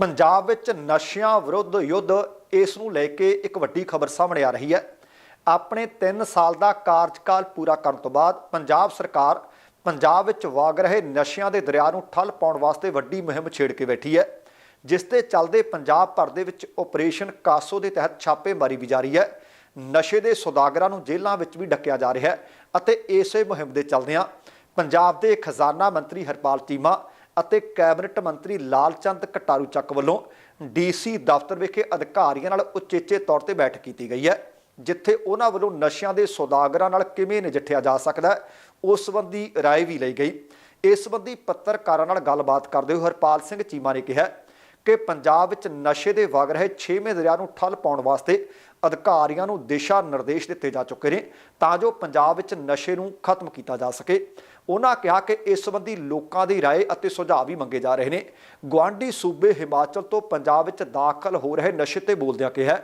ਪੰਜਾਬ ਵਿੱਚ ਨਸ਼ਿਆਂ ਵਿਰੁੱਧ ਯੁੱਧ, ਇਸ ਨੂੰ ਲੈ ਕੇ ਇੱਕ ਵੱਡੀ ਖਬਰ ਸਾਹਮਣੇ ਆ ਰਹੀ ਹੈ। ਆਪਣੇ 3 ਸਾਲ ਦਾ ਕਾਰਜਕਾਲ ਪੂਰਾ ਕਰਨ ਤੋਂ ਬਾਅਦ ਪੰਜਾਬ ਸਰਕਾਰ ਪੰਜਾਬ ਵਿੱਚ ਵਗ ਰਹੇ ਨਸ਼ਿਆਂ ਦੇ ਦਰਿਆ ਨੂੰ ਠੱਲ ਪਾਉਣ ਵਾਸਤੇ ਵੱਡੀ ਮੁਹਿੰਮ ਛੇੜ ਕੇ ਬੈਠੀ ਹੈ, ਜਿਸ ਦੇ ਚੱਲਦੇ ਪੰਜਾਬ ਭਰ ਦੇ ਵਿੱਚ ਆਪਰੇਸ਼ਨ ਕਾਸੋ ਦੇ ਤਹਿਤ ਛਾਪੇਮਾਰੀ ਵੀ ਜਾਰੀ ਹੈ। ਨਸ਼ੇ ਦੇ ਸੌਦਾਗਰਾਂ ਨੂੰ ਜੇਲ੍ਹਾਂ ਵਿੱਚ ਵੀ ਡੱਕਿਆ ਜਾ ਰਿਹਾ ਹੈ ਅਤੇ ਇਸੇ ਮੁਹਿੰਮ ਦੇ ਚੱਲਦਿਆਂ ਪੰਜਾਬ ਦੇ ਖਜ਼ਾਨਾ ਮੰਤਰੀ ਹਰਪਾਲ ਚੀਮਾ ਅਤੇ ਕੈਬਨਿਟ ਮੰਤਰੀ ਲਾਲਚੰਦ ਕਟਾਰੂ ਚੱਕ ਵੱਲੋਂ ਡੀਸੀ ਦਫ਼ਤਰ ਵਿਖੇ ਅਧਿਕਾਰੀਆਂ ਨਾਲ ਉਚੇਚੇ ਤੌਰ ਤੇ ਬੈਠਕ ਕੀਤੀ ਗਈ ਹੈ ਜਿੱਥੇ ਉਹਨਾਂ ਵੱਲੋਂ ਨਸ਼ਿਆਂ ਦੇ ਸੌਦਾਗਰਾਂ ਨਾਲ ਕਿਵੇਂ ਨਜਿੱਠਿਆ ਜਾ ਸਕਦਾ ਹੈ ਉਸ ਸੰਬੰਧੀ رائے ਵੀ ਲਈ ਗਈ ਇਸ ਸੰਬੰਧੀ ਪੱਤਰਕਾਰਾਂ ਨਾਲ ਗੱਲਬਾਤ ਕਰਦੇ ਹੋਏ ਹਰਪਾਲ ਸਿੰਘ ਚੀਮਾ ਨੇ ਕਿਹਾ ਕਿ ਪੰਜਾਬ ਵਿੱਚ ਨਸ਼ੇ ਦੇ ਵਗ ਰਹੇ 6ਵੇਂ ਦਰਿਆ ਨੂੰ ਠੱਲ ਪਾਉਣ ਵਾਸਤੇ ਅਧਿਕਾਰੀਆਂ ਨੂੰ ਦਿਸ਼ਾ ਨਿਰਦੇਸ਼ ਦਿੱਤੇ ਜਾ ਚੁੱਕੇ ਨੇ ਤਾਂ ਜੋ ਪੰਜਾਬ ਵਿੱਚ ਨਸ਼ੇ ਨੂੰ ਖਤਮ ਕੀਤਾ ਜਾ ਸਕੇ ਉਹਨਾਂ ਕਿਹਾ ਕਿ ਇਸ ਸੰਬੰਧੀ ਲੋਕਾਂ ਦੀ رائے ਅਤੇ ਸੁਝਾਅ ਵੀ ਮੰਗੇ ਜਾ ਰਹੇ ਨੇ ਗਵਾਂਢੀ ਸੂਬੇ ਹਿਮਾਚਲ ਤੋਂ ਪੰਜਾਬ ਵਿੱਚ ਦਾਖਲ ਹੋ ਰਹੇ ਨਸ਼ੇ ਤੇ ਬੋਲਦਿਆਂ ਕਿਹਾ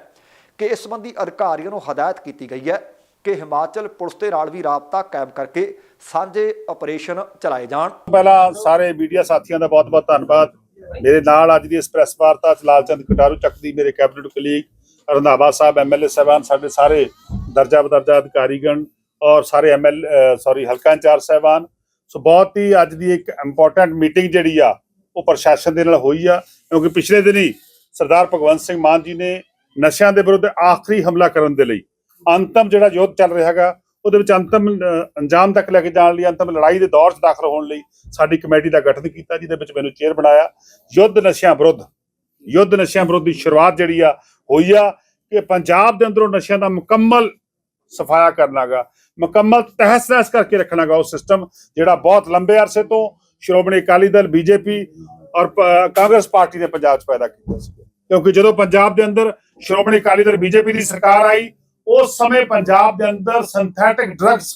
ਕਿ ਇਸ ਸੰਬੰਧੀ ਅਧਿਕਾਰੀਆਂ ਨੂੰ ਹਦਾਇਤ ਕੀਤੀ ਗਈ ਹੈ ਕਿ ਹਿਮਾਚਲ ਪੁਲਿਸ ਦੇ ਨਾਲ ਵੀ ਰਾਬਤਾ ਕਾਇਮ ਕਰਕੇ ਸਾਂਝੇ ਆਪਰੇਸ਼ਨ ਚਲਾਏ ਜਾਣ ਪਹਿਲਾਂ ਸਾਰੇ ਮੀਡੀਆ ਸਾਥੀਆਂ ਦਾ ਬਹੁਤ-ਬਹੁਤ ਧੰਨਵਾਦ ਮੇਰੇ ਨਾਲ ਅੱਜ ਦੀ ਇਸ ਪ੍ਰੈਸ ਵਾਰਤਾ ਚ ਲਾਲਚੰਦ ਕਟਾਰੂ ਚੱਕ ਦੀ ਮੇਰੇ cabinet colleague Randhawa Sahib MLA ਸਾਹਿਬਾਨ, ਸਾਡੇ ਸਾਰੇ ਦਰਜਾ ਬਦਰਜਾ ਅਧਿਕਾਰੀਗਣ ਔਰ ਸਾਰੇ ਐਮਐਲ ਸੌਰੀ ਹਲਕਾ ਇੰਚਾਰਜ ਸਾਹਿਬਾਨ। ਸੋ ਬਹੁਤ ਹੀ ਅੱਜ ਦੀ ਇੱਕ ਇੰਪੋਰਟੈਂਟ ਮੀਟਿੰਗ ਜਿਹੜੀ ਆ, ਉਹ ਪ੍ਰਸ਼ਾਸਨ ਦੇ ਨਾਲ ਹੋਈ ਆ, ਕਿਉਂਕਿ ਪਿਛਲੇ ਦਿਨੀ ਸਰਦਾਰ ਭਗਵੰਤ ਸਿੰਘ ਮਾਨ ਜੀ ਨੇ ਨਸ਼ਿਆਂ ਦੇ ਵਿਰੁੱਧ ਆਖਰੀ ਹਮਲਾ ਕਰਨ ਦੇ ਲਈ ਅੰਤਮ ਜਿਹੜਾ ਯੁੱਧ ਚੱਲ ਰਿਹਾ ਹੈਗਾ, ਉਹਦੇ ਵਿੱਚ ਅੰਤਮ ਅੰਜਾਮ ਤੱਕ ਲੈ ਕੇ ਜਾਣ ਲਈ, ਅੰਤਮ ਲੜਾਈ ਦੇ ਦੌਰ 'ਚ ਦਾਖਲ ਹੋਣ ਲਈ ਸਾਡੀ ਕਮੇਟੀ ਦਾ ਗਠਨ ਕੀਤਾ, ਜਿਹਦੇ ਵਿੱਚ ਮੈਨੂੰ ਚੇਅਰ ਬਣਾਇਆ। ਯੁੱਧ ਨਸ਼ਿਆਂ ਵਿਰੁੱਧ ਯੁੱਧ ਨਸ਼ਿਆਂ ਵਿਰੁੱਧ ਸ਼ੁਰੂਆਤ ਜਿਹੜੀ ਆ ਹੋਈ ਆ ਕਿ ਪੰਜਾਬ ਦੇ ਅੰਦਰੋਂ ਨਸ਼ਿਆਂ ਦਾ ਮੁਕੰਮਲ ਸਫਾਇਆ ਕਰਨਾਗਾ ਮੁਕੰਮਲ ਤਹਿਸ ਨਹਿਸ ਕਰਕੇ ਰੱਖਣਾਗਾ ਉਹ ਸਿਸਟਮ ਜਿਹੜਾ ਬਹੁਤ ਲੰਬੇ ਅਰਸੇ ਤੋਂ ਸ਼੍ਰੋਮਣੀ ਅਕਾਲੀ ਦਲ ਬੀਜੇਪੀ ਔਰ ਕਾਂਗਰਸ ਪਾਰਟੀ ਨੇ ਪੰਜਾਬ 'ਚ ਪੈਦਾ ਕੀਤਾ ਸੀ। ਕਿਉਂਕਿ ਜਦੋਂ ਪੰਜਾਬ ਦੇ ਅੰਦਰ ਸ਼੍ਰੋਮਣੀ ਅਕਾਲੀ ਦਲ ਬੀਜੇਪੀ ਦੀ ਸਰਕਾਰ ਆਈ ਉਸ ਸਮੇਂ ਪੰਜਾਬ ਦੇ ਅੰਦਰ ਸਿੰਥੈਟਿਕ ਡਰੱਗਸ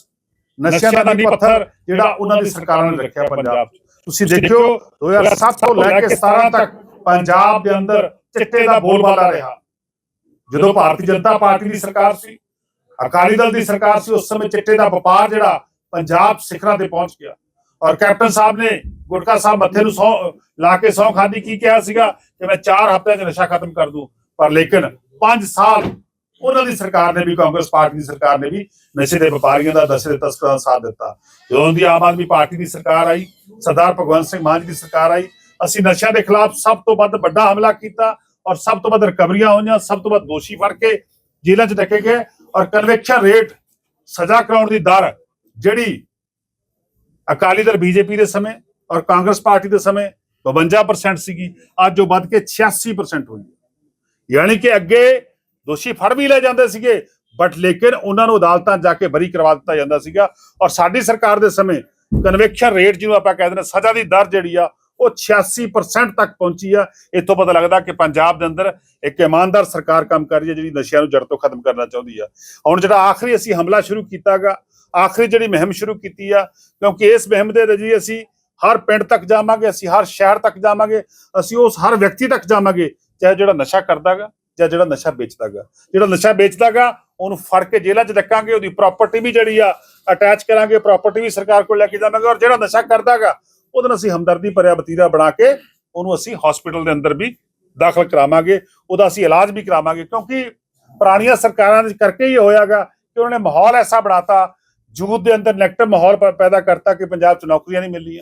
ਨਸ਼ਿਆਂ ਦਾ ਪੱਥਰ ਜਿਹੜਾ ਉਹਨਾਂ ਦੀ ਸਰਕਾਰਾਂ ਨੇ ਰੱਖਿਆ ਪੰਜਾਬ 'ਚ। ਤੁਸੀਂ ਦੇਖਿਓ 2007 ਤੋਂ ਲੈ ਕੇ 17 ਤੱਕ ਪੰਜਾਬ ਦੇ ਅੰਦਰ ਚਿੱਟੇ ਦਾ ਬੋਲਬਾਲਾ ਰਿਹਾ। ਜਦੋਂ ਭਾਰਤੀ ਜਨਤਾ ਪਾਰਟੀ ਦੀ ਸਰਕਾਰ ਸੀ ਅਕਾਲੀ ਦਲ ਦੀ ਸਰਕਾਰ ਸੀ ਉਸ ਸਮੇਂ ਚਿੱਟੇ ਦਾ ਵਪਾਰ ਜਿਹੜਾ ਪੰਜਾਬ ਸਿਖਰਾਂ ਤੇ ਪਹੁੰਚ ਗਿਆ। ਔਰ ਕੈਪਟਨ ਸਾਹਿਬ ਨੇ ਗੁਟਕਾ ਸਾਹਿਬ ਮੱਥੇ ਨੂੰ ਸੌ ਲਾ ਕੇ ਸੌ ਖਾਦੀ ਕੀ ਕਿਹਾ ਸੀਗਾ ਕਿ ਮੈਂ 4 ਹਫ਼ਤਿਆਂ 'ਚ ਨਸ਼ਾ ਖਤਮ ਕਰ ਦੂੰ। ਪਰ ਲੇਕਿਨ 5 ਸਾਲ ਉਹਨਾਂ ਦੀ ਸਰਕਾਰ ਨੇ ਵੀ ਕਾਂਗਰਸ ਪਾਰਟੀ ਦੀ ਸਰਕਾਰ ਨੇ ਵੀ ਨਸ਼ੇ ਦੇ ਵਪਾਰੀਆਂ ਦਾ ਨਸ਼ੇ ਦੇ ਤਸਕਰਾਂ ਦਾ ਸਾਥ ਦਿੱਤਾ। ਜਦੋਂ ਦੀ ਆਮ ਆਦਮੀ ਪਾਰਟੀ ਦੀ ਸਰਕਾਰ ਆਈ ਸਰਦਾਰ ਭਗਵੰਤ ਸਿੰਘ ਮਾਨ ਦੀ ਸਰਕਾਰ ਆਈ ਅਸੀਂ ਨਸ਼ਿਆਂ ਦੇ ਖਿਲਾਫ ਸਭ ਤੋਂ ਵੱਧ ਵੱਡਾ ਹਮਲਾ ਕੀਤਾ ਔਰ ਸਭ ਤੋਂ ਵੱਧ ਰਿਕਵਰੀਆਂ ਹੋਈਆਂ, ਸਭ ਤੋਂ ਵੱਧ ਦੋਸ਼ੀ ਫੜ ਕੇ ਜੇਲ੍ਹਾਂ 'ਚ ਡੱਕੇ ਗਏ ਔਰ ਕਨਵੈਕਸ਼ਨ ਰੇਟ ਸਜ਼ਾ ਕਰਾਉਣ ਦੀ ਦਰ ਜਿਹੜੀ ਅਕਾਲੀ ਦਲ ਬੀਜੇਪੀ ਦੇ ਸਮੇਂ ਔਰ ਕਾਂਗਰਸ ਪਾਰਟੀ ਦੇ ਸਮੇਂ 52% ਸੀਗੀ, ਅੱਜ ਉਹ ਵੱਧ ਕੇ 86% ਹੋਈ ਯਾਨੀ ਕਿ ਅੱਗੇ ਦੋਸ਼ੀ ਫੜ ਵੀ ਲੈ ਜਾਂਦੇ ਸੀਗੇ ਬਟ ਲੇਕਿਨ ਉਹਨਾਂ ਨੂੰ ਅਦਾਲਤਾਂ 'ਚ ਜਾ ਕੇ ਬਰੀ ਕਰਵਾ ਦਿੱਤਾ ਜਾਂਦਾ ਸੀਗਾ ਔਰ ਸਾਡੀ ਸਰਕਾਰ ਦੇ ਸਮੇਂ ਕਨਵੈਕਸ਼ਨ ਰੇਟ ਜਿਹਨੂੰ ਆਪਾਂ ਕਹਿੰਦੇ ਨੇ ਸਜ਼ਾ ਦੀ ਦਰ ਜਿਹੜੀ ਆ ਉਹ 86% ਤੱਕ ਪਹੁੰਚੀ ਆ। ਇੱਥੋਂ ਪਤਾ ਲੱਗਦਾ ਕਿ ਪੰਜਾਬ ਦੇ ਅੰਦਰ ਇੱਕ ਇਮਾਨਦਾਰ ਸਰਕਾਰ ਕੰਮ ਕਰ ਰਹੀ ਹੈ, ਜਿਹੜੀ ਨਸ਼ਿਆਂ ਨੂੰ ਜੜ ਤੋਂ ਖਤਮ ਕਰਨਾ ਚਾਹੁੰਦੀ ਆ। ਹੁਣ ਜਿਹੜਾ ਆਖਰੀ ਅਸੀਂ ਹਮਲਾ ਸ਼ੁਰੂ ਕੀਤਾਗਾ, ਆਖਰੀ ਜਿਹੜੀ ਮੁਹਿੰਮ ਸ਼ੁਰੂ ਕੀਤੀ ਆ, ਕਿਉਂਕਿ ਇਸ ਮੁਹਿੰਮ ਦੇ ਜ਼ਰੀਏ ਅਸੀਂ ਹਰ ਪਿੰਡ ਤੱਕ ਜਾਵਾਂਗੇ, ਅਸੀਂ ਹਰ ਸ਼ਹਿਰ ਤੱਕ ਜਾਵਾਂਗੇ, ਅਸੀਂ ਉਸ ਹਰ ਵਿਅਕਤੀ ਤੱਕ ਜਾਵਾਂਗੇ, ਚਾਹੇ ਜਿਹੜਾ ਨਸ਼ਾ ਕਰਦਾਗਾ ਜਾਂ ਜਿਹੜਾ ਨਸ਼ਾ ਵੇਚਦਾਗਾ। ਜਿਹੜਾ ਨਸ਼ਾ ਵੇਚਦਾਗਾ, ਉਹਨੂੰ ਫੜ ਕੇ ਜੇਲ੍ਹਾਂ 'ਚ ਰੱਖਾਂਗੇ, ਉਹਦੀ ਪ੍ਰਾਪਰਟੀ ਵੀ ਜਿਹੜੀ ਆ ਅਟੈਚ ਕਰਾਂਗੇ ਪ੍ਰਾਪਰਟੀ ਵੀ ਸਰਕਾਰ ਕੋਲ ਲੈ ਕੇ ਜਾਵਾਂਗੇ, ਔਰ ਜਿਹੜਾ ਨਸ਼ਾ ਕਰਦਾਗਾ ਉਹਦੇ ਨਾਲ ਅਸੀਂ ਹਮਦਰਦੀ ਭਰਿਆ ਵਤੀਰਾ ਬਣਾ ਕੇ ਉਹਨੂੰ ਅਸੀਂ ਹਸਪੀਟਲ ਦੇ ਅੰਦਰ ਵੀ ਦਾਖਲ ਕਰਾਵਾਂਗੇ, ਉਹਦਾ ਅਸੀਂ ਇਲਾਜ ਵੀ ਕਰਾਵਾਂਗੇ, ਕਿਉਂਕਿ ਪੁਰਾਣੀਆਂ ਸਰਕਾਰਾਂ ਦੇ ਕਰਕੇ ਹੀ ਹੋਇਆਗਾ ਕਿ ਉਹਨਾਂ ਨੇ ਮਾਹੌਲ ਐਸਾ ਬਣਾਤਾ ਯੂਥ ਦੇ ਅੰਦਰ ਨੈਗੇਟਿਵ ਮਾਹੌਲ ਪੈਦਾ ਕਰਤਾ ਕਿ ਪੰਜਾਬ 'ਚ ਨੌਕਰੀਆਂ ਨਹੀਂ ਮਿਲ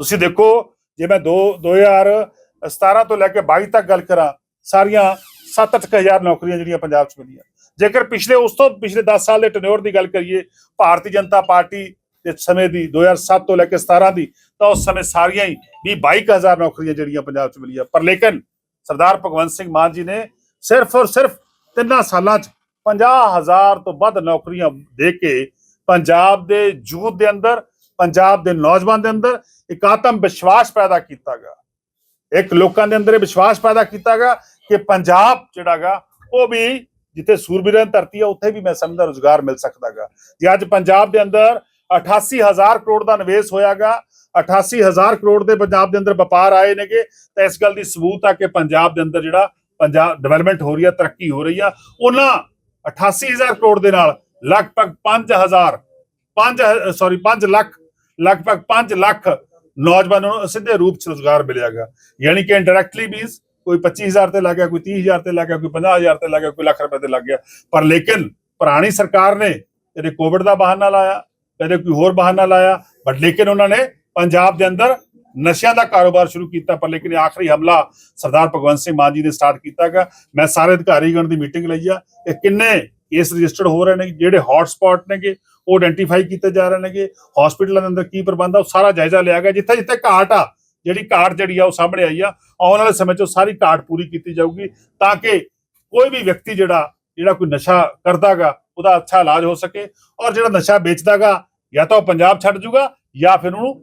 ਤੁਸੀਂ ਦੇਖੋ, ਜੇ ਮੈਂ 2 2017 ਤੋਂ ਲੈ ਕੇ 22 ਤੱਕ ਗੱਲ ਕਰਾਂ, ਸਾਰੀਆਂ 7-8 ਹਜ਼ਾਰ ਨੌਕਰੀਆਂ ਜਿਹੜੀਆਂ ਪੰਜਾਬ 'ਚ ਮਿਲੀਆਂ। ਜੇਕਰ ਪਿਛਲੇ, ਉਸ ਤੋਂ ਪਿਛਲੇ 10 ਸਾਲ ਦੇ ਟੈਨਿਓਰ ਦੀ ਗੱਲ ਕਰੀਏ, ਭਾਰਤੀ ਜਨਤਾ ਪਾਰਟੀ ਦੇ ਸਮੇਂ ਦੀ 2007 ਤੋਂ ਲੈ ਕੇ 17 ਦੀ, ਤਾਂ ਉਸ ਸਮੇਂ ਸਾਰੀਆਂ ਹੀ 20 22000 ਨੌਕਰੀਆਂ ਜਿਹੜੀਆਂ ਪੰਜਾਬ 'ਚ ਮਿਲੀਆਂ। ਪਰ ਲੇਕਿਨ ਸਰਦਾਰ ਭਗਵੰਤ ਸਿੰਘ ਮਾਨ ਜੀ ਨੇ ਸਿਰਫ ਔਰ ਸਿਰਫ ਤਿੰਨਾਂ ਸਾਲਾਂ 'ਚ 50000 ਤੋਂ ਵੱਧ ਨੌਕਰੀਆਂ ਦੇ ਕੇ ਪੰਜਾਬ ਦੇ ਯੂਥ ਦੇ ਅੰਦਰ, ਪੰਜਾਬ ਦੇ ਨੌਜਵਾਨ ਦੇ ਅੰਦਰ ਇੱਕ ਆਤਮ ਵਿਸ਼ਵਾਸ ਪੈਦਾ ਕੀਤਾ ਕੀਤਾਗਾ। ਇੱਕ ਲੋਕਾਂ ਦੇ ਅੰਦਰ ਇਹ ਵਿਸ਼ਵਾਸ ਪੈਦਾ ਕੀਤਾ ਕੀਤਾਗਾ ਕਿ ਪੰਜਾਬ ਜਿਹੜਾਗਾ, ਉਹ ਵੀ ਜਿੱਥੇ ਸੂਰਬੀਰਾਂ ਧਰਤੀ ਆ, ਉੱਥੇ ਵੀ ਮੈਂ ਸਮਝਦਾ ਰੋਜ਼ਗਾਰ ਮਿਲ ਸਕਦਾਗਾ। ਜੇ ਅੱਜ ਪੰਜਾਬ ਦੇ ਅੰਦਰ 88000 ਕਰੋੜ ਦਾ ਨਿਵੇਸ਼ ਹੋਇਆਗਾ। 88000 ਕਰੋੜ ਦੇ ਪੰਜਾਬ ਦੇ ਅੰਦਰ ਵਪਾਰ ਆਏ ਨੇਗੇ। ਤਾਂ ਇਸ ਗੱਲ ਦੀ ਸਬੂਤ ਆ ਕਿ ਪੰਜਾਬ ਦੇ ਅੰਦਰ ਜਿਹੜਾ ਪੰਜਾਬ ਡਿਵੈਲਪਮੈਂਟ ਹੋ ਰਹੀ ਆ, ਤਰੱਕੀ ਹੋ ਰਹੀ ਆ। ਉਹਨਾਂ 88000 ਕਰੋੜ ਦੇ ਨਾਲ ਲਗਭਗ 5000 5 ਸੌਰੀ 5 ਲੱਖ, ਲਗਭਗ 5 ਲੱਖ ਨੌਜਵਾਨਾਂ ਨੂੰ ਸਿੱਧੇ ਰੂਪ ਚ ਰੋਜ਼ਗਾਰ ਮਿਲਿਆਗਾ ਯਾਨੀ ਕਿ ਇਨਡਾਇਰੈਕਟਲੀ ਮੀਨਸ ਕੋਈ 25000 ਤੇ ਲੱਗ ਗਿਆ, ਕੋਈ 30000 ਤੇ ਲੱਗ ਗਿਆ, ਕੋਈ 50000 ਤੇ ਲੱਗ ਗਿਆ, ਕੋਈ ਲੱਖ ਰੁਪਏ ਤੇ ਲੱਗ ਗਿਆ। ਪਰ ਲੇਕਿਨ ਪੁਰਾਣੀ ਸਰਕਾਰ ਨੇ ਇਹਦੇ ਕੋਵਿਡ ਦਾ ਬਹਾਨਾ ਲਾਇਆ। ਕਦੇ ਕੋਈ ਹੋਰ ਬਹਾਨਾ ਲਾਇਆ ਬਟ ਲੇਕਿਨ ਉਹਨਾਂ ਨੇ ਪੰਜਾਬ ਦੇ ਅੰਦਰ ਨਸ਼ਿਆਂ ਦਾ ਕਾਰੋਬਾਰ ਸ਼ੁਰੂ ਕੀਤਾ, ਪਰ ਲੇਕਿਨ ਆਖਰੀ ਹਮਲਾ ਸਰਦਾਰ ਭਗਵੰਤ ਸਿੰਘ ਮਾਨ ਜੀ ਨੇ ਸਟਾਰਟ ਕੀਤਾ ਗਾ ਮੈਂ ਸਾਰੇ ਅਧਿਕਾਰੀਗਣ ਦੀ ਮੀਟਿੰਗ ਲਈ ਆ। ਇਹ ਕਿੰਨੇ ਕੇਸ ਰਜਿਸਟਰਡ ਹੋ ਰਹੇ ਨੇ ਜਿਹੜੇ ਹੌਟ ਸਪੌਟ ਨੇਗੇ, ਉਹ ਆਇਡੈਂਟੀਫਾਈ ਕੀਤੇ ਜਾ ਰਹੇ ਨੇਗੇ। ਹਸਪੀਟਲਾਂ ਦੇ ਅੰਦਰ ਕੀ ਪ੍ਰਬੰਧ ਆ, ਉਹ ਸਾਰਾ ਜਾਇਜ਼ਾ ਲਿਆ ਗਿਆ। ਜਿੱਥੇ ਜਿੱਥੇ ਘਾਟ ਆ, ਜਿਹੜੀ ਘਾਟ ਜਿਹੜੀ ਆ, ਉਹ ਸਾਹਮਣੇ ਆਈ ਆ। ਆਉਣ ਵਾਲੇ ਸਮੇਂ 'ਚ ਉਹ ਸਾਰੀ ਘਾਟ ਪੂਰੀ ਕੀਤੀ ਜਾਊਗੀ, ਤਾਂ ਕਿ ਕੋਈ ਵੀ ਵਿਅਕਤੀ ਜਿਹੜਾ ਜਿਹੜਾ ਕੋਈ ਨਸ਼ਾ ਕਰਦਾਗਾ ਉਹਦਾ ਅੱਛਾ ਇਲਾਜ ਹੋ ਸਕੇ ਔਰ ਜਿਹੜਾ ਨਸ਼ਾ ਵੇਚਦਾਗਾ ਜਾਂ ਤਾਂ ਉਹ ਪੰਜਾਬ ਛੱਡ ਜੂਗਾ ਜਾਂ ਫਿਰ ਉਹਨੂੰ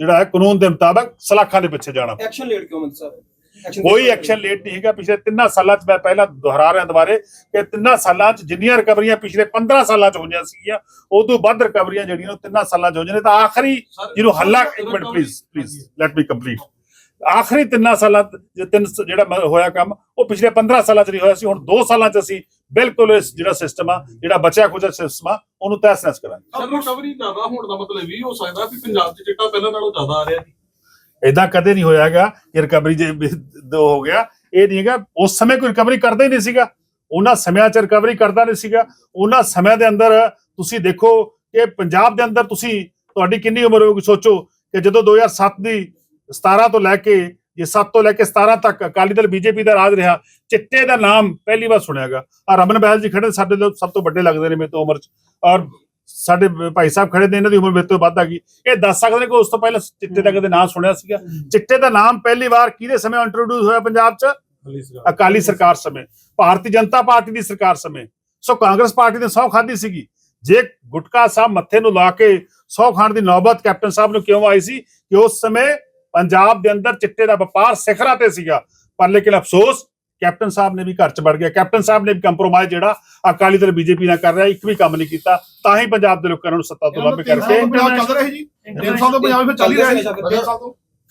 ਜਿਹੜਾ ਹੈ ਕਾਨੂੰਨ ਦੇ ਮੁਤਾਬਕ ਸਲਾਖਾਂ ਦੇ ਪਿੱਛੇ ਜਾਣਾ ਐਕਸ਼ਨ ਲੇਟ ਕਿਉਂ ਸਾਹਿਬ Action ਕੋਈ ਐਕਸ਼ਨ ਲੇਟ ਨਹੀਂ ਹੈਗਾ। ਪਿਛਲੇ ਤਿੰਨਾਂ ਸਾਲਾਂ 'ਚ ਮੈਂ ਪਹਿਲਾਂ ਦੁਹਰਾ ਰਿਹਾ ਦੁਬਾਰੇ ਕਿ ਤਿੰਨਾਂ ਸਾਲਾਂ 'ਚ ਜਿੰਨੀਆਂ ਰਿਕਵਰੀਆਂ ਪਿਛਲੇ 15 ਸਾਲਾਂ 'ਚ ਹੋਈਆਂ ਸੀਗੀਆਂ ਉਦੋਂ ਵੱਧ ਰਿਕਵਰੀਆਂ ਜਿਹੜੀਆਂ ਉਹ ਤਿੰਨਾਂ ਸਾਲਾਂ 'ਚ ਹੋਈਆਂ ਨੇ। ਤਾਂ ਆਖਰੀ ਜਿਹਨੂੰ ਹੱਲਾ ਇੱਕ minute please please let me complete ਆਖਰੀ ਤਿੰਨਾਂ ਸਾਲਾਂ 'ਚ ਜੇ ਤਿੰਨ ਜਿਹੜਾ ਹੋਇਆ ਕੰਮ ਉਹ ਪਿਛਲੇ 15 ਸਾਲਾਂ 'ਚ ਨਹੀਂ ਹੋਇਆ ਸੀ ਹੁਣ 2 ਸਾਲਾਂ 'ਚ ਅਸੀਂ ਬਿਲਕੁਲ ਇਸ ਜਿਹੜਾ ਸਿਸਟਮ ਆ ਜਿਹੜਾ ਬਚਿਆ ਖੁਚਿਆ ਸਿਸਟਮ ਆ ਉਹਨੂੰ ਤਹਿਸ ਨਹਿਸ ਕਰਾਂਗੇ। ਸਰ ਰਿਕਵਰੀ ਜ਼ਿਆਦਾ ਹੋਣ ਦਾ ਮਤਲਬ ਇਹ ਹੋ ਸਕਦਾ ਵੀ ਪੰਜਾਬ 'ਚ ਚਿੱਟਾ ਪਹਿਲਾਂ ਨਾਲੋਂ ਜ਼ਿਆਦਾ ਆ ਰਿਹਾ ਜੀ ਇਦਾਂ ਕਦੇ ਨਹੀਂ ਹੋਇਆਗਾ ਕਿ ਰਿਕਵਰੀ ਜੇ ਦੋ ਹੋ ਗਿਆ। ਇਹ ਨਹੀਂ ਹੈਗਾ ਉਸ ਸਮੇਂ ਕੋਈ ਰਿਕਵਰੀ ਕਰਦਾ ਹੀ ਨਹੀਂ ਸੀਗਾ। ਉਹਨਾਂ ਸਮਿਆਂ 'ਚ ਰਿਕਵਰੀ ਕਰਦਾ ਨਹੀਂ ਸੀਗਾ। ਉਹਨਾਂ ਸਮਿਆਂ ਦੇ ਅੰਦਰ ਤੁਸੀਂ ਦੇਖੋ ਕਿ ਪੰਜਾਬ ਦੇ ਅੰਦਰ ਤੁਸੀਂ ਤੁਹਾਡੀ ਕਿੰਨੀ ਉਮਰ ਹੋਊਗੀ ਸੋਚੋ ਕਿ ਜਦੋਂ 2007 ਦੀ 17 ਤੋਂ ਲੈ ਕੇ ਇਹ 7 ਤੋਂ ਲੈ ਕੇ 17 ਤੱਕ ਅਕਾਲੀ ਦਲ ਬੀਜੇਪੀ ਦਾ ਰਾਜ ਰਿਹਾ ਚਿੱਟੇ ਦਾ ਨਾਮ ਪਹਿਲੀ ਵਾਰ ਸੁਣਿਆਗਾ ਆ ਰਮਨ ਬਹਿਲ ਜੀ ਖੜੇ ਸਾਡੇ ਲੋਕ ਸਭ ਤੋਂ ਵੱਡੇ ਲੱਗਦੇ ਨੇ ਮੇਰੇ ਤੋਂ ਉਮਰ 'ਚ। ਔਰ ਸਾਡੇ ਭਾਈ ਸਾਹਿਬ ਖੜੇ ਨੇ ਇਹਨਾਂ ਦੀ ਉਮਰ ਮੇਰੇ ਤੋਂ ਵੱਧ ਆ ਗਈ। ਇਹ ਦੱਸ ਸਕਦੇ ਨੇ ਕਿ ਉਸ ਤੋਂ ਪਹਿਲਾਂ ਚਿੱਟੇ ਦਾ ਕਦੇ ਨਾਂ ਸੁਣਿਆ ਸੀਗਾ? ਚਿੱਟੇ ਦਾ ਨਾਮ ਪਹਿਲੀ ਵਾਰ ਕਿਹਦੇ ਸਮੇਂ ਇੰਟਰੋਡਿਊਸ ਹੋਇਆ ਪੰਜਾਬ 'ਚ? ਅਕਾਲੀ ਸਰਕਾਰ। ਸਮੇਂ। ਭਾਰਤੀ ਜਨਤਾ ਪਾਰਟੀ ਦੀ ਸਰਕਾਰ ਸਮੇਂ। ਸੋ ਕਾਂਗਰਸ ਪਾਰਟੀ ਨੇ ਸੌ ਖਾਦੀ ਸੀਗੀ। ਜੇ ਗੁਟਕਾ ਸਾਹਿਬ ਮੱਥੇ ਨੂੰ ਲਾ ਕੇ ਸੌ ਖਾਣ ਦੀ ਨੌਬਤ ਕੈਪਟਨ ਸਾਹਿਬ ਨੂੰ ਕਿਉਂ ਆਈ ਸੀ? ਕਿ ਉਸ ਸਮੇਂ ਪੰਜਾਬ ਦੇ ਅੰਦਰ ਚਿੱਟੇ ਦਾ ਵਪਾਰ ਸਿਖਰਾਂ ਤੇ ਸੀਗਾ। ਪਰ ਲੇਕਿਨ ਅਫਸੋਸ ਕੈਪਟਨ ਸਾਹਿਬ ਨੇ ਵੀ ਘਰ 'ਚ ਵੜ ਗਿਆ। ਕੈਪਟਨ ਸਾਹਿਬ ਨੇ ਵੀ ਕੰਪਰੋਮਾਈਜ਼ ਜਿਹੜਾ ਅਕਾਲੀ ਦਲ ਬੀਜੇਪੀ ਨਾਲ ਕਰ ਰਿਹਾ ਇੱਕ ਵੀ ਕੰਮ ਨਹੀਂ ਕੀਤਾ। ਤਾਂ ਹੀ ਪੰਜਾਬ ਦੇ ਲੋਕਾਂ ਨੂੰ ਸੱਤਾ ਤੋਂ ਲੱਭ ਕਰਕੇ ਪੰਜਾਬ ਚੱਲ ਰਿਹਾ ਜੀ। ਤਿੰਨ ਸਾਲ ਤੋਂ ਪੰਜਾਬ ਵਿੱਚ ਚੱਲ ਹੀ ਰਿਹਾ ਜੀ।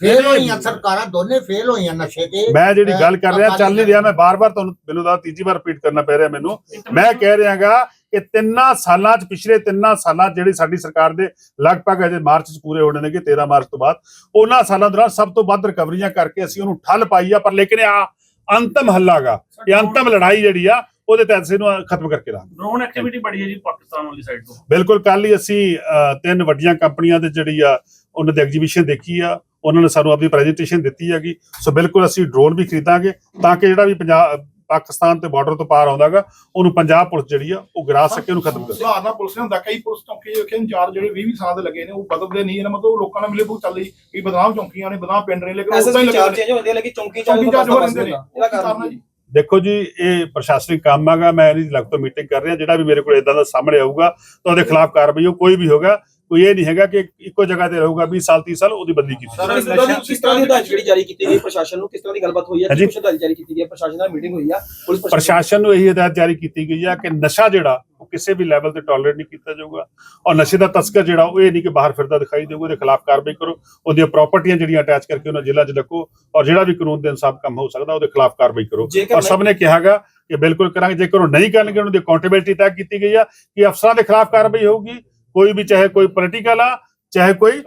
ਫੇਲ ਹੋਈਆਂ ਸਰਕਾਰਾਂ ਦੋਨੇ ਫੇਲ ਹੋਈਆਂ ਨਸ਼ੇ ਤੇ। ਮੈਂ ਜਿਹੜੀ ਗੱਲ ਕਰ ਰਿਹਾ ਚੱਲ ਨਹੀਂ ਰਿਹਾ। ਮੈਂ ਬਾਰ-ਬਾਰ ਤੁਹਾਨੂੰ ਮੈਨੂੰ ਦਾ ਤੀਜੀ ਵਾਰ ਰਿਪੀਟ ਕਰਨਾ ਪੈ ਰਿਹਾ ਮੈਨੂੰ। ਮੈਂ ਕਹਿ ਰਿਹਾਗਾ ਕਿ ਤਿੰਨਾਂ ਸਾਲਾਂ 'ਚ ਪਿਛਲੇ ਤਿੰਨਾਂ ਸਾਲਾਂ ਜਿਹੜੀ ਸਾਡੀ ਸਰਕਾਰ ਦੇ ਲਗਭਗ ਅਜੇ ਮਾਰਚ 'ਚ ਪੂਰੇ ਹੋਣੇ ਨੇਗੇ 13 ਮਾਰਚ ਤੋਂ ਬਾਅਦ ਉਹਨਾਂ ਸਾਲਾਂ ਦੌਰਾਨ ਸਭ ਤੋਂ ਵੱਧ ਰਿਕਵਰੀਆਂ ਕਰਕੇ ਅਸੀਂ ਉਹਨੂੰ ਠੱਲ ਪਾਈ ਆ ਪਰ ਲੇਕਿਨ ਆ ਅੰਤਮ ਹੱਲਾਗਾ ਇਹ ਅੰਤਮ ਲੜਾਈ ਜਿਹੜੀ ਆ ਉਹਦੇ ਤਹਿਤ ਅਸੀਂ ਇਹਨੂੰ ਖਤਮ ਕਰਕੇ ਰਹਾਂਗੇ ਡਰੋਨ ਐਕਟੀਵਿਟੀ ਬੜੀ ਹੈ ਜੀ ਪਾਕਿਸਤਾਨ ਵਾਲੀ ਸਾਈਡ ਤੋਂ। ਬਿਲਕੁਲ ਕੱਲ ਹੀ ਅਸੀਂ ਤਿੰਨ ਵੱਡੀਆਂ ਕੰਪਨੀਆਂ ਦੇ ਜਿਹੜੀ ਆ ਉਹਨਾਂ ਦੀ ਐਗਜੀਬਿਸ਼ਨ ਦੇਖੀ ਆ ਉਹਨਾਂ ਨੇ ਸਾਨੂੰ ਆਪਣੀ ਪ੍ਰੈਜੈਂਟੇਸ਼ਨ ਦਿੱਤੀ ਹੈਗੀ। ਸੋ ਬਿਲਕੁਲ ਅਸੀਂ ਡਰੋਨ ਵੀ ਖਰੀਦਾਂਗੇ ਤਾਂ ਕਿ ਜਿਹੜਾ ਵੀ ਪੰਜਾਬ ਪਾਕਿਸਤਾਨ ਤੇ ਬਾਰਡਰ ਤੋਂ ਪਾਰ ਆਉਂਦਾਗਾ ਉਹਨੂੰ ਪੰਜਾਬ ਪੁਲਿਸ ਜਿਹੜੀ ਆ ਉਹ ਗਿਰਾ ਸਕੇ ਉਹਨੂੰ ਖਤਮ ਕਰ। ਸਕੇ ਸੁਧਾਰਨਾ ਪੁਲਿਸ ਨੇ ਹੁੰਦਾ ਕਈ ਪੁਲਿਸ ਚੌਂਕੀ ਵੇਖੇ ਚਾਰ ਜਿਹੜੇ 20 20 ਸਾਲ ਦੇ ਲੱਗੇ ਨੇ ਉਹ ਬਦਲਦੇ ਨਹੀਂ ਇਹਨਾਂ ਮਤਲਬ ਲੋਕਾਂ ਨਾਲ ਮਿਲੇ ਭੁਗਤ ਚੱਲ ਰਹੀ ਵੀ ਬਦਨਾਮ ਚੌਂਕੀਆਂ ਨੇ ਬਦਨਾਮ ਪਿੰਡ ਨੇ ਲੇਕਿਨ ਉਹ ਉਦਾਂ ਹੀ ਐਸਐਸਪੀ ਚਾਰ ਲੱਗੇ ਚੇਂਜ ਹੁੰਦੇ ਆ ਲੇਕਿਨ ਚੌਂਕੀ ਚੌਂਕੀ ਚਾਰ ਚਾਰ ਤੋਂ ਹੋ ਰਹਿੰਦੇ ਨੇ ਇਹਦਾ ਕਾਰਨ ਜੀ? ਦੇਖੋ ਜੀ ਇਹ ਪ੍ਰਸ਼ਾਸਨਿਕ ਕੰਮ ਹੈਗਾ ਮੈਂ ਇਹਦੀ ਲਗ ਤੋਂ ਮੀਟਿੰਗ ਕਰ ਰਿਹਾ ਜਿਹੜਾ ਵੀ ਮੇਰੇ ਕੋਲ ਇਦਾਂ ਦਾ ਸਾਹਮਣੇ ਆਊਗਾ ਤਾਂ ਉਹਦੇ ਖਿਲਾਫ ਕਾਰਵਾਈ ਹੋ ਕੋਈ ਵੀ ਹੋਗਾ ਕੋਈ ਇਹ ਨਹੀਂ ਹੈਗਾ ਕਿ ਇੱਕੋ ਜਗ੍ਹਾ ਤੇ ਰਹੂਗਾ 20 ਸਾਲ 30 ਸਾਲ ਉਹਦੀ ਬਦਲੀ ਕੀਤੀ ਸਰ ਜਾਊਗੀ। ਇਸ ਤਰ੍ਹਾਂ ਦੀ ਕਿਸ ਤਰ੍ਹਾਂ ਦੀ ਹਦਾਇਤ ਜਿਹੜੀ ਜਾਰੀ ਕੀਤੀ ਗਈ? ਪ੍ਰਸ਼ਾਸਨ ਨੂੰ ਕਿਸ ਤਰ੍ਹਾਂ ਦੀ ਗੱਲਬਾਤ ਹੋਈ ਹੈ। ਕੀ ਕੁਛ ਹਦਾਇਤ ਜਾਰੀ ਕੀਤੀ ਗਈ ਹੈ? ਪ੍ਰਸ਼ਾਸਨ ਨਾਲ ਮੀਟਿੰਗ ਹੋਈ ਆ। ਪੁਲਿਸ ਪ੍ਰਸ਼ਾਸਨ ਨੂੰ ਇਹੀ ਹਦਾਇਤ ਜਾਰੀ ਕੀਤੀ ਗਈ ਹੈ ਕਿ ਨਸ਼ਾ ਜਿਹੜਾ ਉਹ ਕਿਸੇ ਵੀ ਲੈਵਲ ਤੇ ਟੋਲਰੇਟ ਨਹੀਂ ਕੀਤਾ ਜਾਊਗਾ। ਔਰ ਨਸ਼ੇ ਦਾ ਤਸਕਰ ਜਿਹੜਾ ਉਹ ਇਹ ਨਹੀਂ ਕਿ ਬਾਹਰ ਫਿਰਦਾ ਦਿਖਾਈ ਦੇਊਗਾ ਉਹਦੇ ਖਿਲਾਫ ਕਾਰਵਾਈ ਕਰੋ। ਉਹਦੀਆਂ ਪ੍ਰਾਪਰਟੀਆਂ ਜਿਹੜੀਆਂ ਅਟੈਚ ਕਰਕੇ ਉਹਨਾਂ ਜ਼ਿਲ੍ਹਾ 'ਚ ਰੱਖੋ। ਔਰ ਜਿਹੜਾ ਵੀ ਕਾਨੂੰਨ ਦੇ ਇਨਸਾਫ ਕੰਮ ਹੋ ਸਕਦਾ ਉਹਦੇ ਖਿਲਾਫ ਕਾਰਵਾਈ ਕਰੋ। ਔਰ ਸਭ ਨੇ ਕਿਹਾਗਾ ਕਿ ਬਿਲਕੁਲ ਕਰਾਂਗੇ। ਜੇਕਰ ਉਹ ਨਹੀਂ ਕਰਨਗੇ ਉਹਨਾਂ ਦੀ ਅਕਾਊਂਟੇਬਿਲਟੀ ਤੈਅ ਕੀਤੀ ਗਈ ਆ ਕਿ ਅਫਸਰਾਂ ਦੇ ਖਿਲਾਫ ਕਾਰਵਾਈ ਹੋਊਗੀ। ਕੋਈ ਵੀ ਚਾਹੇ ਕੋਈ ਪੋਲੀਟੀਕਲ ਆ ਚਾਹੇ ਕੋਈ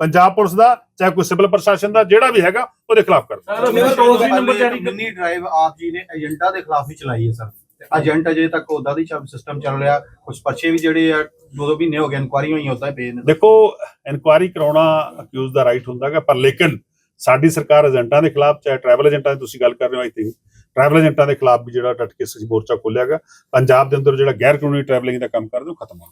ਪੰਜਾਬ ਪੁਲਿਸ ਦਾ ਚਾਹੇ ਕੋਈ ਸਿਵਲ ਪ੍ਰਸ਼ਾਸਨ ਦਾ ਜਿਹੜਾ ਵੀ ਹੈਗਾ ਉਹਦੇ ਖਿਲਾਫ ਕਰ ਸਰ ਮੇਰਾ ਟੋਲ ਫ੍ਰੀ ਨੰਬਰ ਜਾਰੀ ਕਰ ਮਿੰਨੀ ਡਰਾਈਵ ਆਪ ਜੀ ਨੇ ਏਜੰਟਾਂ ਦੇ ਖਿਲਾਫ ਹੀ ਚਲਾਈ ਹੈ ਸਰ। ਏਜੰਟ ਅਜੇ ਤੱਕ ਉਹਦਾ ਦੀ ਸਿਸਟਮ ਚੱਲ ਰਿਹਾ ਕੁਝ ਪਰਚੇ ਵੀ ਜਿਹੜੇ ਆ ਦੋ ਦੋ ਮਹੀਨੇ ਹੋ ਗਏ ਇਨਕੁਆਰੀ ਹੋਈ ਉਦਾਂ ਹੀ ਪਏ ਨੇ। ਦੇਖੋ ਇਨਕੁਆਇਰੀ ਕਰਾਉਣਾ ਅਕਿਊਜ਼ ਦਾ ਰਾਈਟ ਹੁੰਦਾਗਾ ਪਰ ਲੇਕਿਨ ਸਾਡੀ ਸਰਕਾਰ ਏਜੰਟਾਂ ਦੇ ਖਿਲਾਫ ਚਾਹੇ ਟਰੈਵਲ ਏਜੰਟਾਂ ਦੀ ਤੁਸੀਂ ਗੱਲ ਕਰ ਰਹੇ ਹੋ ਆਈ ਥਿੰਕ ਟਰੈਵਲ ਏਜੰਟਾਂ ਦੇ ਖਿਲਾਫ ਵੀ ਜਿਹੜਾ ਡਟ ਕੇ ਅਸੀਂ ਮੋਰਚਾ ਖੋਲਿਆਗਾ ਪੰਜਾਬ ਦੇ ਅੰਦਰ ਜਿਹੜਾ ਗੈਰ ਕਾਨੂੰਨੀ ਟਰੈਵਲਿੰਗ ਦਾ ਕੰਮ ਕਰਦੇ ਉਹ ਖਤਮ ਹੋ